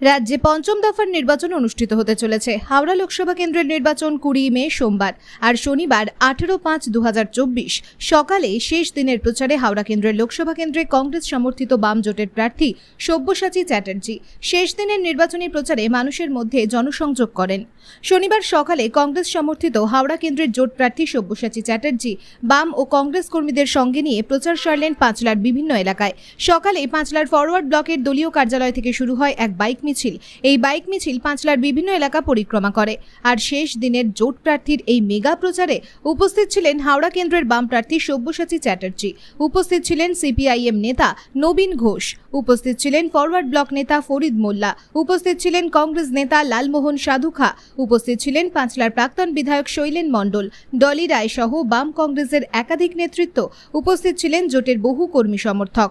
রাজ্যে পঞ্চম দফার নির্বাচন অনুষ্ঠিত হতে চলেছে। হাওড়া লোকসভা কেন্দ্রের নির্বাচন কুড়ি মে সোমবার আর শনিবার আঠেরো পাঁচ দু সকালে শেষ দিনের প্রচারে হাওড়া কেন্দ্রের লোকসভা কেন্দ্রে কংগ্রেস সমর্থিত বাম জোটের প্রার্থী সব্যসাচী চ্যাটার্জি শেষ দিনের নির্বাচনী প্রচারে মানুষের মধ্যে জনসংযোগ করেন। শনিবার সকালে কংগ্রেস সমর্থিত হাওড়া কেন্দ্রের জোট প্রার্থী সব্যসাচী চ্যাটার্জি বাম ও কংগ্রেস কর্মীদের সঙ্গে নিয়ে প্রচার সারলেন পাঁচলার বিভিন্ন এলাকায়। সকালে পাঁচলার ফরওয়ার্ড ব্লকের দলীয় কার্যালয় থেকে শুরু হয় এক বাইক মিছিল। এই বাইক মিছিল পাঁচলার বিভিন্ন এলাকা পরিক্রমা করে। আর শেষ দিনের জোট প্রার্থীর এই মেগা প্রচারে উপস্থিত ছিলেন হাওড়া কেন্দ্রের বাম প্রার্থী সব্যসাচী চ্যাটার্জি। উপস্থিত ছিলেন সিপিআইএম নেতা নবীন ঘোষ। উপস্থিত ছিলেন ফরওয়ার্ড ব্লক নেতা ফরিদ মোল্লা। উপস্থিত ছিলেন কংগ্রেস নেতা লালমোহন সাধুখা। উপস্থিত ছিলেন পাঁচলার প্রাক্তন বিধায়ক শৈলেন মণ্ডল। ডলি রায় সহ বাম কংগ্রেসের একাধিক নেতৃত্ব। উপস্থিত ছিলেন জোটের বহু কর্মী সমর্থক।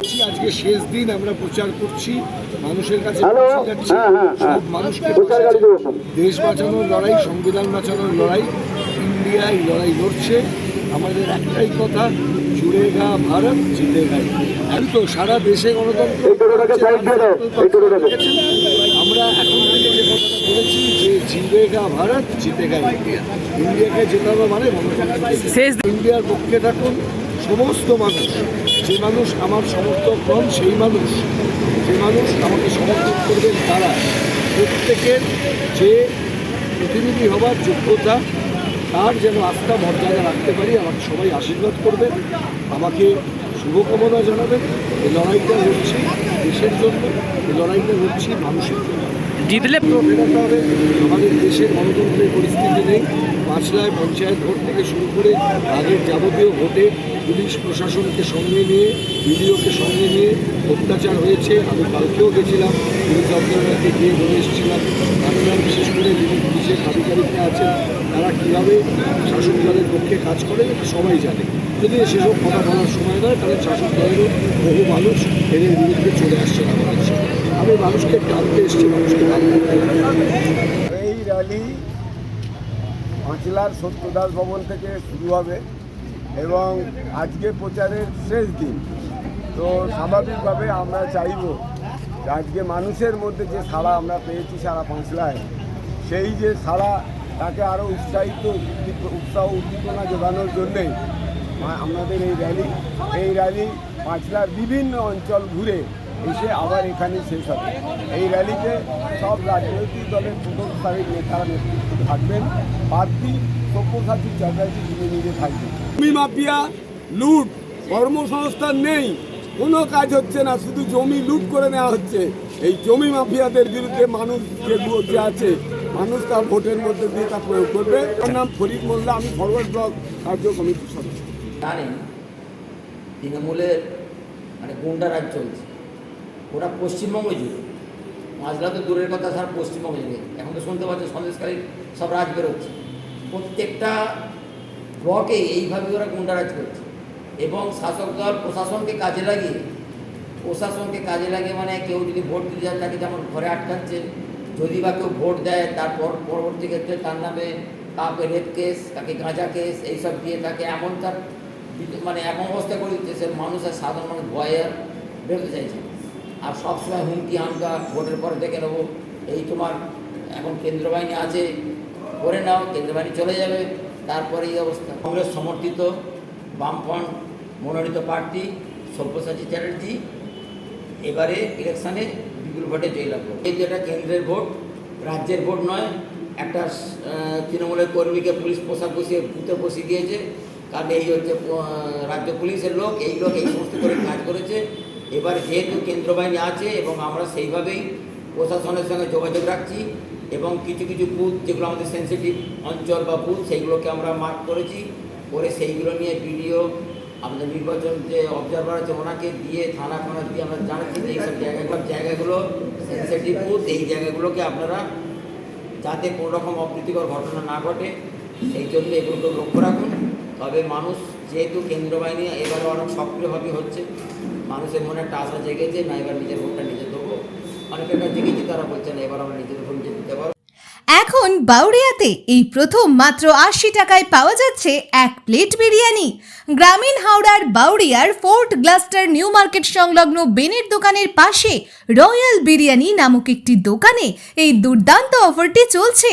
আজকে শেষ দিন আমরা প্রচার করছি মানুষের কাছে হ্যাঁ, হ্যাঁ, হ্যাঁ। মানুষকে। দেশ বাঁচানোর লড়াই সংবিধান বাঁচানোর লড়াই ইন্ডিয়া এই লড়াই লড়ছে। আমাদের একটাই কথা জুড়েগা ভারত জিতেগা আমি তো সারা দেশে গণতন্ত্র। আমরা এখন থেকে যে কথাটা বলেছি যে জিতেগা ভারত জিতেগা ইন্ডিয়া। ইন্ডিয়াকে জেতানো মানে শেষ ইন্ডিয়ার পক্ষে থাকুন সমস্ত মানুষ, যে মানুষ আমার সমর্থক হন সেই মানুষ, যে মানুষ আমাকে সমর্থন করবেন তারা। প্রত্যেকের যে প্রতিনিধি হবার যোগ্যতা, তার যেন আস্থা, মর্যাদা রাখতে পারি, আমাকে সবাই আশীর্বাদ করবেন। আমাকে শুভকামনা জানাবেন। এই লড়াইটা হচ্ছে দেশের জন্য এই লড়াইটা হচ্ছে মানুষের জন্য। জিতলে আমাদের দেশের গণতন্ত্রের পরিস্থিতি নেই। পাঁচলায় পঞ্চায়েত ভোট থেকে শুরু করে আগের যাবতীয় ভোটে পুলিশ প্রশাসনকে সঙ্গে নিয়ে, বিডিওকে সঙ্গে নিয়ে অত্যাচার হয়েছে। আমি কালকেও গেছিলাম, পুলিশ দপ্তরকে গিয়ে বলে এসেছিলাম। আপনারা বিশেষ করে যিনি পুলিশের আধিকারিকরা আছেন, তারা কীভাবে শাসক দলের পক্ষে কাজ করে সবাই জানে। যদি সেসব কথা বলার সময় নয়, তাহলে শাসক দলেরও বহু মানুষ এদের বিরুদ্ধে চলে আসছে আমাদের। আমি মানুষকে টানতে এসেছি, মানুষকে এই র্যালি পাঁচলার সত্যদাস ভবন থেকে শুরু হবে এবং আজকে প্রচারের শেষ দিন। তো স্বাভাবিকভাবে আমরা চাইব আজকে মানুষের মধ্যে যে সাড়া আমরা পেয়েছি সারা পাঁচলায়, সেই যে সাড়া তাকে আরও উৎসাহিত, উৎসাহ, উদ্দীপনা যোগানোর জন্যে আমাদের এই র্যালি এই র্যালি পাঁচলার বিভিন্ন অঞ্চল ঘুরে এসে আবার এখানে শেষ হবে। এই র্যালিতে সব রাজনৈতিক দলের প্রথম নেতারা নেতৃত্ব থাকবেন। প্রার্থী সব্যসাচী চ্যাটার্জি তিনি নিজে থাকবেন। জমি মাফিয়া লুট, কর্মসংস্থান নেই, কোনো কাজ হচ্ছে না, শুধু জমি লুট করে নেওয়া হচ্ছে। এই জমি মাফিয়াদের বিরুদ্ধে মানুষ যে যে আছে, মানুষ তার ভোটের মধ্যে দিয়ে তা প্রয়োগ করবে। আমার নাম ফরিদ মোল্লা, আমি ফরওয়ার্ড ব্লক কার্য কমিটির সদস্য। তৃণমূলের মানে গুন্ডা রাজ চলছে। ওরা পশ্চিমবঙ্গ জুড়ে। মাঝরা তো দূরের কথা সারা পশ্চিমবঙ্গ জুড়ে। এখন তো শুনতে পাচ্ছি সন্দেশকারী সব রাজ বেরোচ্ছে। প্রত্যেকটা ব্লকে এইভাবে ওরা গুন্ডা রাজ করছে। এবং শাসক দল প্রশাসনকে কাজে লাগিয়ে, প্রশাসনকে কাজে লাগিয়ে মানে কেউ যদি ভোট দিতে যায়, তাকে যেমন ঘরে আটকাচ্ছে, যদি বা কেউ ভোট দেয়, তারপর পরবর্তী ক্ষেত্রে তার নামে কাউকে রেপ কেস কাকে গাঁজা কেস, এইসব দিয়ে তাকে এমন তার মানে এমন অবস্থা করে দিচ্ছে সে মানুষের সাধারণ মানুষ ভয়ে আর বেরোতে চাইছে। আর সবসময় হুমকি, হামকা, ভোটের পরে দেখে নেব। এই তোমার এখন কেন্দ্র বাহিনী আছে, করে নাও কেন্দ্র বাহিনী চলে যাবে। তারপরে এই অবস্থা। কংগ্রেস সমর্থিত বামফ্রন্ট মনোনীত প্রার্থী সব্যসাচী চ্যাটার্জি এবারে ইলেকশানে বিপুল ভোটে জয়লাভ করবে। এই যেটা কেন্দ্রের ভোট রাজ্যের ভোট নয়, একটা তৃণমূলের কর্মীকে পুলিশ পোশাক বসিয়ে বুথে বসিয়ে দিয়েছে। কারণ এই হচ্ছে রাজ্য পুলিশের লোক, এই লোক এই সমস্ত করে কাজ করেছে। এবার যেহেতু কেন্দ্র বাহিনী আছে এবং আমরা সেইভাবেই প্রশাসনের সঙ্গে যোগাযোগ রাখছি এবং কিছু কিছু বুথ যেগুলো আমাদের সেন্সিটিভ অঞ্চল বা বুথ, সেইগুলোকে আমরা মার্ক করেছি। করে সেইগুলো নিয়ে ভিডিও আমাদের নির্বাচন যে অবজারভার আছে ওনাকে দিয়ে থানা ফানা দিয়ে আমরা জানাচ্ছি যে এইসব জায়গাগুলো জায়গাগুলো সেন্সিটিভ বুথ, এই জায়গাগুলোকে আপনারা যাতে কোনো রকম অপ্রীতিকর ঘটনা না ঘটে, সেই জন্য এগুলো লক্ষ্য রাখুন। তবে মানুষ যেহেতু কেন্দ্র বাহিনী এবারে অনেক সক্রিয়ভাবে হচ্ছে মানুষের মনে একটা আশা জেগেছে, না এবার নিজের ভোটটা নিজে দেবো অনেকের কাছে জেগেছে, তারা বলছে না, এবার আমরা নিজের ভোট নিজে দিতে পারব। এখন বাউরিয়াতে এই প্রথম মাত্র আশি টাকায় পাওয়া যাচ্ছে এক প্লেট বিরিয়ানি। গ্রামীণ হাওড়ার বাউরিয়ার ফোর্ট গ্লাস্টার নিউ মার্কেট সংলগ্ন বেনের দোকানের পাশে রয়্যাল বিরিয়ানি নামক একটি দোকানে এই দুর্দান্ত অফারটি চলছে।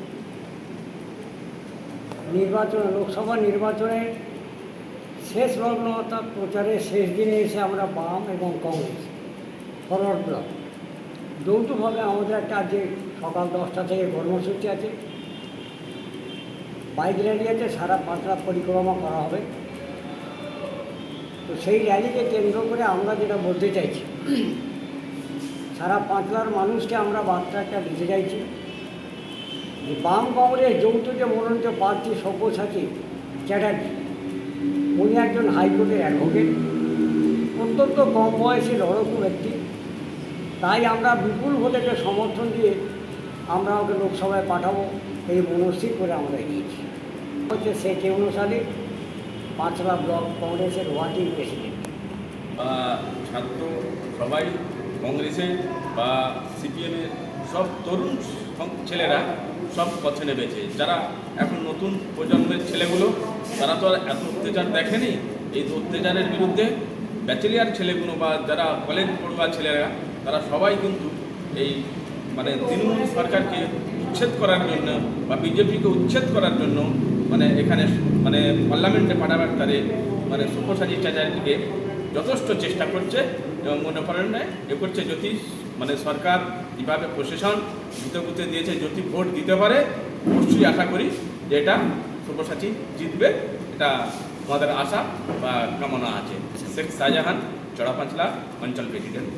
নির্বাচন, লোকসভা নির্বাচনের শেষ লগ্ন অর্থাৎ প্রচারের শেষ দিনে এসে আমরা বাম এবং কংগ্রেস, ফরওয়ার্ড ব্লক। যৌথভাবে আমাদের একটা আজকে সকাল দশটা থেকে কর্মসূচি আছে। বাইক র্যালি আছে, সারা পাঁচটা পরিক্রমা করা হবে। তো সেই র্যালিকে কেন্দ্র করে আমরা যেটা বলতে চাইছি, সারা পাঁচলার মানুষকে আমরা বার্তা একটা দিতে চাইছি। বাম কংগ্রেস যৌথ যে মনোনীত প্রার্থী সব্যসাচী চ্যাটার্জি। উনি একজন হাইকোর্টের অ্যাডভোকেট, অত্যন্ত কম বয়সী লড়কু ব্যক্তি। তাই আমরা বিপুল ভোটেকে সমর্থন দিয়ে আমরা ওকে লোকসভায় পাঠাবো এই মনস্থির করে আমরা এগিয়েছি। হচ্ছে ইউনুস আলী পাঁচলা ব্লক কংগ্রেসের ওয়ার্কিং প্রেসিডেন্ট। ছাত্র সবাই, কংগ্রেসে বা সিপিএমের সব তরুণ ছেলেরা সব পথে নেমেছে। যারা এখন নতুন প্রজন্মের ছেলেগুলো, তারা তো আর এত অত্যাচার দেখেনি? এই অত্যাচারের বিরুদ্ধে ব্যাচেলিয়ার ছেলেগুলো বা যারা কলেজ পড়ুয়া ছেলেরা, তারা সবাই কিন্তু এই মানে তৃণমূল সরকারকে উচ্ছেদ করার জন্য বা বিজেপিকে উচ্ছেদ করার জন্য মানে এখানে মানে পার্লামেন্টে পাঠাবার তারে মানে সুপ্রসাদী চ্যাটার্জিকে যথেষ্ট চেষ্টা করছে। এবং মনে এ করছে যদি মানে সরকার যেভাবে প্রশাসন বুতে দিয়েছে, যদি ভোট দিতে পারে, অবশ্যই আশা করি যে এটা সুপ্রসাচী জিতবে। এটা আমাদের আশা বা কামনা আছে। শেখ শাহজাহান, চড়াপাঁচলা অঞ্চল প্রেসিডেন্ট